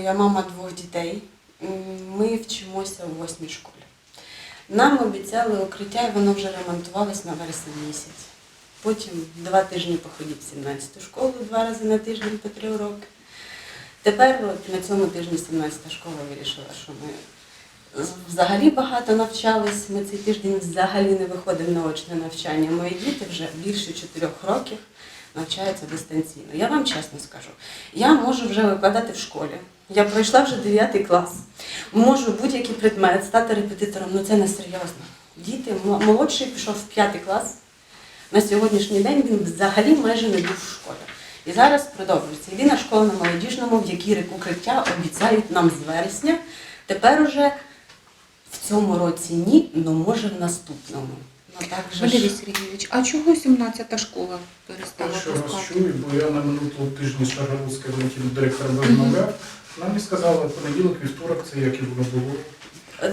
Я мама двох дітей. Ми вчимося у восьмій школі. Нам обіцяли укриття, і воно вже ремонтувалось на вересень місяць. Потім два тижні походів в 17 школу, два рази на тиждень по три уроки. Тепер от, на цьому тижні 17 школа вирішила, що ми взагалі багато навчались. Ми цей тиждень взагалі не виходимо на очне навчання. Мої діти вже більше чотирьох років навчаються дистанційно. Я вам чесно скажу, я можу вже викладати в школі. Я пройшла вже 9 клас. Можу будь-який предмет стати репетитором, ну це не серйозно. Діти, молодший пішов в 5 клас. На сьогоднішній день він взагалі майже не був в школі. І зараз продовжується. Єдина школа на молодіжному, в якій укриття обіцяють нам з вересня. Тепер уже в цьому році ні, але може в наступному. Валерій. Сергійович, а чого 17-та школа перестала Перший раз чую, бо я на минулому тижні з Шаргородської Валентини директором розмовляв. Нам не сказали, понеділок, вівторок, це як і воно було.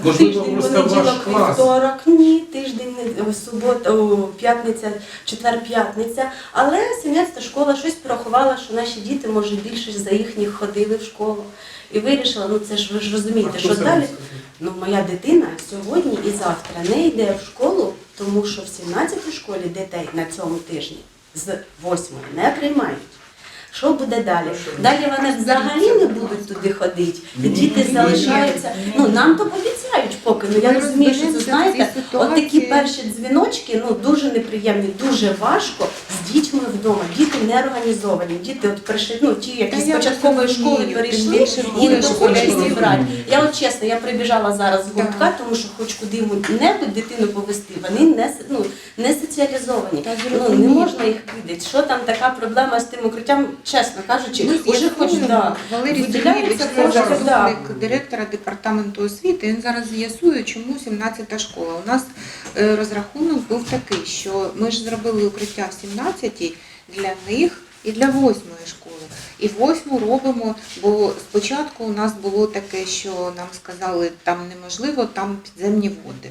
Можливо, Тиждень, просто ваш понеділок, клас. вівторок, ні, тиждень, не- субота, о, п'ятниця, четвер-п'ятниця. Але 17 школа щось порахувала, що наші діти, може, більше за їхніх ходили в школу. І вирішила, ну це ж ви ж розумієте, А що хто це далі. сказав? Ну, моя дитина сьогодні і завтра не йде в школу, тому що в 17 школі дітей на цьому тижні з 8 не приймають. Що буде далі? Далі вони взагалі не будуть туди ходити. Діти залишаються. Ну нам то обіцяють поки. Ну я розумію, що це знаєте, от такі перші дзвіночки, ну дуже неприємні, дуже важко з дітьми вдома. Діти не організовані. Діти, от перші, ну ті, які з початкової школи перейшли, їх не хочуть зібрати. Я от чесно, я прибіжала зараз з гуртка, тому що хоч куди-небудь дитину повести, вони не, ну, не соціалізовані. Ну, не можна їх видати. Що там така проблема з тим укриттям, чесно кажучи, уже хоч да, Валерій Сергійович, це заступник директора департаменту освіти. Він зараз з'ясує, чому 17-та школа. У нас е, розрахунок був такий, що ми ж зробили укриття в 17-й для них і для 8-ї школи. І восьму робимо, бо спочатку у нас було таке, що нам сказали, там неможливо, там підземні води.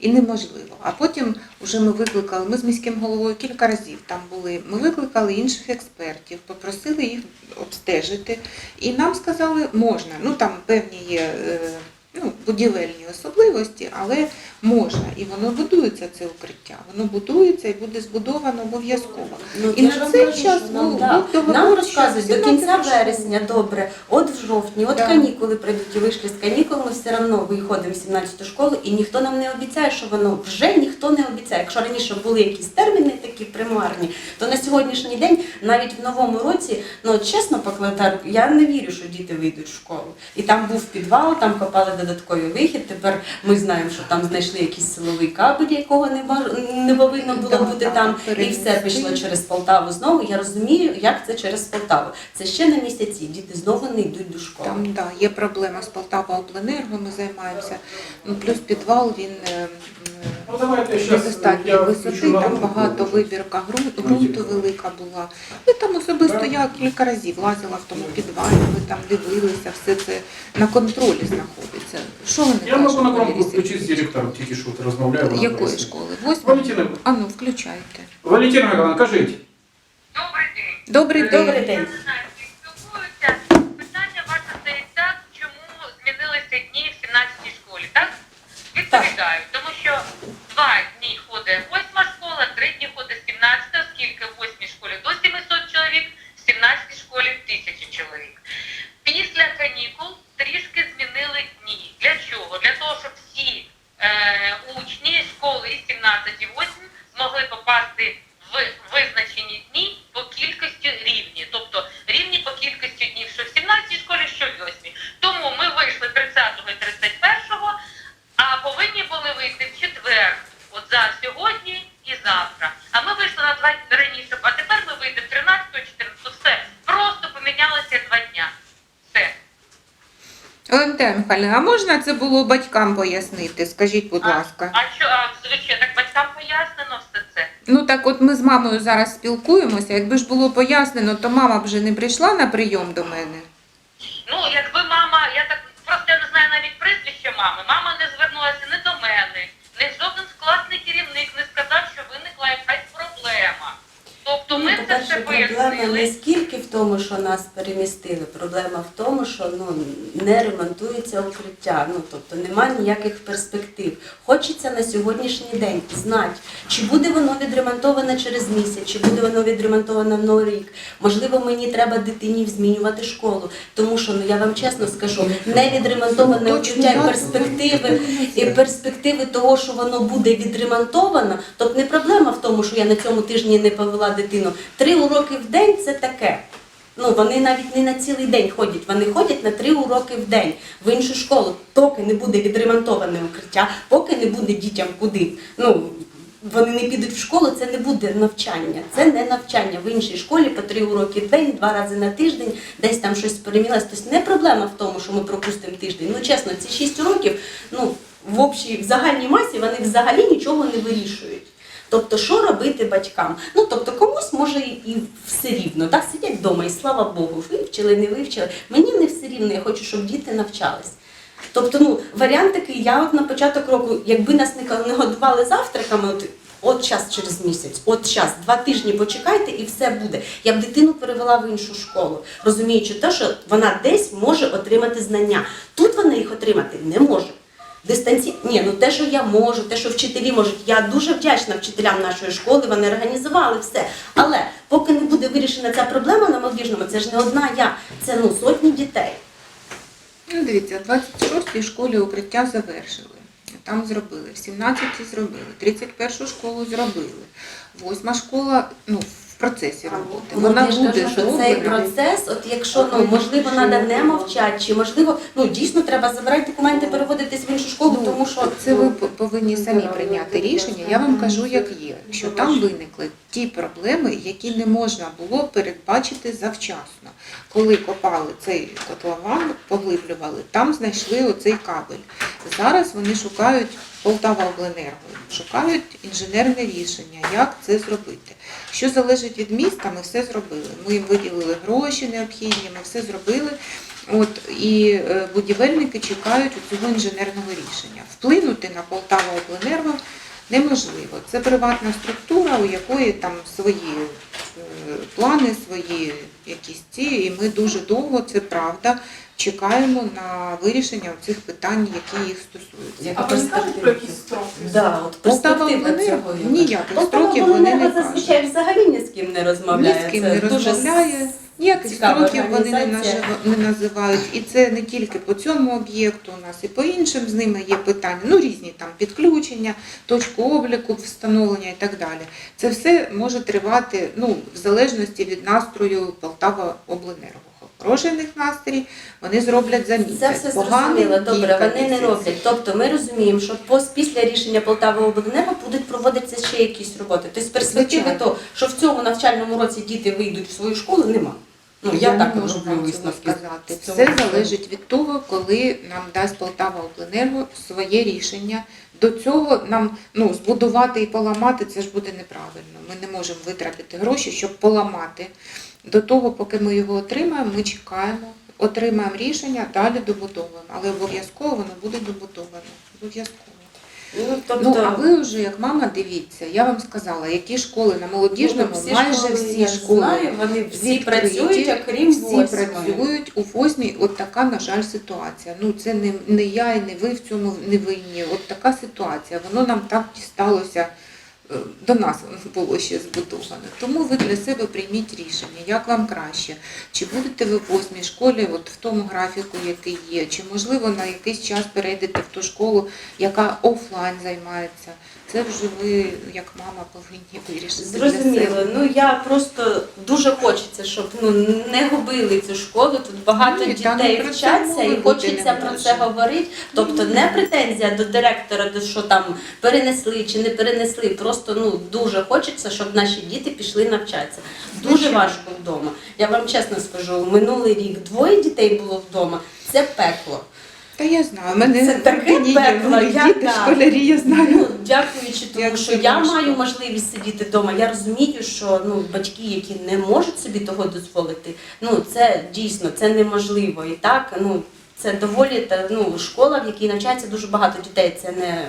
І неможливо. А потім вже ми викликали, ми з міським головою кілька разів там були. Ми викликали інших експертів, попросили їх обстежити. І нам сказали, можна. Ну там певні є е, ну, будівельні особливості, але можна. І воно будується це укриття. Воно будується і буде збудовано обов'язково. Ну, І на цей кажу, час нам, був- да. договор, нам розказують до кінця вересня, добре, от в жовтні, от Да. канікули прийдуть і вийшли з канікул, ми все одно виходимо в 17 школу, і ніхто нам не обіцяє, що воно вже ніхто не обіцяє. Якщо раніше були якісь терміни такі примарні, то на сьогоднішній день, навіть в новому році, ну чесно покладаю, я не вірю, що діти вийдуть в школу. І там був підвал, там копали додатковий вихід. Тепер ми знаємо, що там знайшли якийсь силовий кабель, якого не не повинно було бути там, і все пішло через Полтаву знову. Я розумію, як це через Полтаву. Це ще на місяці. Діти знову не йдуть до школи. Там да, є проблема з Полтава Обленерго, ми займаємося. Ну, плюс підвал він е, Ну давайте недостатньої висоти, там багато вибірка ґрунту, ґрунту велика була. Ми там особисто я кілька разів лазила в тому підвалі, ми там дивилися, все це на контролі знаходиться. Що вони Я можу на Валерій включити з директором, тільки що от розмовляю. вона Якої пояснить. школи? Восьма? Валентина, А ну, включайте. Валентина Михайловна, кажіть. Добрий день. Добрий день. Добрий день. Я не знаю, чи спілкуються. Питання ваше стоїть так, чому змінилися дні в 17 школі, так? Відповідаю, тому що два дні ходить восьма школа, три дні ходить 17, оскільки в восьмій школі до 700 чоловік, в 17 школі 1000 чоловік. Після канікул трішки змінили дні. Для чого? Для того, щоб всі е, учні школи і 17 і 8 змогли попасти в визначені дні по кількості рівні. Тобто рівні по кількості днів, що в 17 школі, що в 8. Тому ми вийшли 30 і 31, а повинні були вийти в четвер, от за сьогодні і завтра. А ми вийшли на два дні раніше, а тепер ми вийдемо 13 14 Все. Просто помінялося два дня. Все. Валентина Михайлівна, а можна це було батькам пояснити? Скажіть, будь ласка. А що, а звичайно, так батькам пояснено все це? Ну так от ми з мамою зараз спілкуємося. Якби ж було пояснено, то мама б вже не прийшла на прийом до мене. Ну, якби мама, я так просто я не знаю навіть прізвище мами. Мама не звернулася не до мене, не жоден класний керівник не проблема. Тобто ми Ну, це все проблема не пояснили. скільки в тому, що нас перемістили. Проблема в тому, що ну не ремонтується укриття. Ну тобто немає ніяких перспектив. Хочеться на сьогоднішній день знати, чи буде воно відремонтоване через місяць, чи буде воно відремонтоване в новий рік. Можливо, мені треба дитині змінювати школу, тому що ну я вам чесно скажу, не відремонтоване укриття і перспективи і перспективи того, що воно буде відремонтовано, тобто не проблема в тому, що я на цьому тижні не повела дитину. Три уроки в день це таке. Ну вони навіть не на цілий день ходять, вони ходять на три уроки в день в іншу школу, поки не буде відремонтоване укриття, поки не буде дітям куди. Ну вони не підуть в школу, це не буде навчання. Це не навчання в іншій школі по три уроки в день, два рази на тиждень, десь там щось перемінилось. Тобто не проблема в тому, що ми пропустимо тиждень. Ну чесно, ці шість уроків, ну в общій в загальній масі вони взагалі нічого не вирішують. Тобто, що робити батькам? Ну тобто комусь може і все рівно, так сидять вдома, і слава Богу, вивчили, не вивчили. Мені не все рівно, я хочу, щоб діти навчались. Тобто, ну варіант такий, я от на початок року, якби нас не годували завтраками, от от час через місяць, от час, два тижні почекайте і все буде. Я б дитину перевела в іншу школу, розуміючи те, що вона десь може отримати знання. Тут вона їх отримати не може. Дистанці... Ні, ну те, що я можу, те, що вчителі можуть. Я дуже вдячна вчителям нашої школи, вони організували все. Але поки не буде вирішена ця проблема на молодіжному, це ж не одна я, це ну сотні дітей. Ну, дивіться, в 26-й школі укриття завершили. Там зробили, в 17-й зробили, 31-шу школу зробили. Восьма школа ну, процесі роботи. Ну, Вона я ж буде кажу, що цей зроблена. процес, от якщо ну можливо треба не мовчати, чи можливо ну дійсно треба забирати документи, переводитись в іншу школу, Ну, тому що Це ви по- повинні самі прийняти рішення. Я вам кажу, як є. Що там виникли ті проблеми, які не можна було передбачити завчасно. Коли копали цей котлован, поглиблювали, там знайшли оцей кабель. Зараз вони шукають Полтава Обленерго, шукають інженерне рішення, як це зробити. Що залежить від міста, ми все зробили. Ми їм виділили гроші необхідні, ми все зробили. От і е, будівельники чекають цього інженерного рішення. Вплинути на Полтава Обленерго неможливо. Це приватна структура, у якої там свої е, плани, свої якісь ці, і ми дуже довго, це правда, чекаємо на вирішення цих питань, які їх стосуються. А ви скажете про якісь строки? Да, от Полтава перспектива Обленерго цього. ніяких строків вони не кажуть. зазвичай взагалі ні з ким не розмовляє. Ні з ким Це не дуже розмовляє, ніяких цікава строків вони не, організація. нажива- не називають. І це не тільки по цьому об'єкту, у нас і по іншим з ними є питання, ну різні там підключення, точку обліку, встановлення і так далі. Це все може тривати ну, в залежності від настрою Полтава Обленерго. Хороший настрій, вони зроблять за місяць. Це все зрозуміло, добре, вони не роблять. Тобто ми розуміємо, що після рішення Полтава обленерго будуть проводитися ще якісь роботи. Тобто перспективи того, що в цьому навчальному році діти вийдуть в свою школу, нема. Ну я, не так можу висновки. сказати. Все залежить від того, коли нам дасть Полтава Обленерго своє рішення. До цього нам ну збудувати і поламати це ж буде неправильно. Ми не можемо витратити гроші, щоб поламати. До того, поки ми його отримаємо, ми чекаємо, отримаємо рішення, далі добудовуємо. Але обов'язково воно буде добудовано. Обов'язково. Ну, тобто, Ну, а ви вже як мама дивіться, я вам сказала, які школи на молодіжному, ну, всі майже школи, всі я школи знаю, вони всі працюють, окрім всі восьмої. працюють у восьмій. От така, на жаль, ситуація. Ну це не, не я і не ви в цьому не винні. От така ситуація. Воно нам так дісталося. До нас було ще збудоване. Тому ви для себе прийміть рішення, як вам краще. Чи будете ви в восьмій школі, от в тому графіку, який є, чи можливо на якийсь час перейдете в ту школу, яка офлайн займається. Це вже ви, як мама, повинні вирішити. Зрозуміло. Ну я просто дуже хочеться, щоб ну не губили цю школу. Тут багато Ну, дітей вчаться, і хочеться про це говорити. Тобто не претензія до директора, до що там перенесли чи не перенесли. Просто ну дуже хочеться, щоб наші діти пішли навчатися. Дуже важко вдома. Я вам чесно скажу, минулий рік двоє дітей було вдома. Це пекло. Та я знаю, мене Це таке пекло, я діти, так. школярі, я знаю. Ну, дякуючи тому, Як що я важко. маю можливість сидіти вдома. Я розумію, що ну батьки, які не можуть собі того дозволити, ну це дійсно це неможливо. І так, ну це доволі та ну школа, в якій навчається дуже багато дітей. Це не